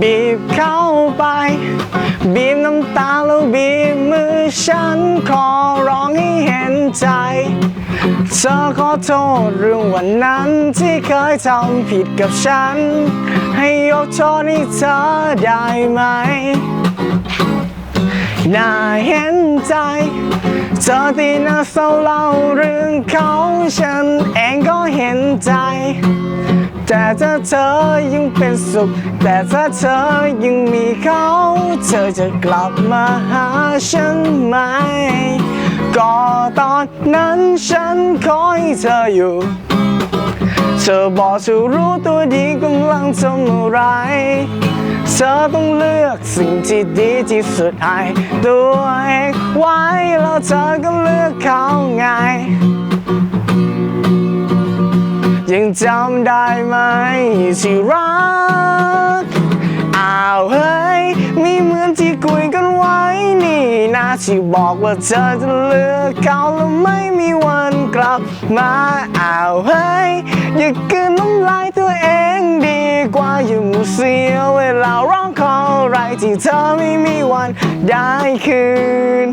บีบเข้าไป บีบน้ำตาแล้วบีบมือฉันขอร้องให้เห็นใจ เธอขอโทษเรื่องวันนั้นที่เคยทำผิดกับฉัน ให้ยกโทษให้เธอได้ไหม น่าเห็นใจเธอที่น่าเศร้าเล่าเรื่องเขาฉันเองก็เห็นใจ แต่ถ้าเธอยังเป็นสุข แต่ถ้าเธอยังมีเขา เธอจะกลับมาหาฉันไหม ก็ตอนนั้นฉันคอยเธออยู่ เธอบอกเธอรู้ตัวดีกำลังทำอะไร เธอต้องเลือกสิ่งที่ดีที่สุดให้ตัวเองไว้แล้วเธอก็เลือกเขาไง ยังจำได้ไหมที่รัก อ้าวเฮ้ยไม่เหมือนที่คุยกันไว้นี่นะที่บอกว่าเธอจะเลือกเขาแล้วไม่มีวันกลับมาอ้าวเฮ้ยอย่ากลืนน้ำลายตัวเองดีกว่าอย่ามาเสียเวลาร้องขออะไรที่เธอไม่มีวันได้คืน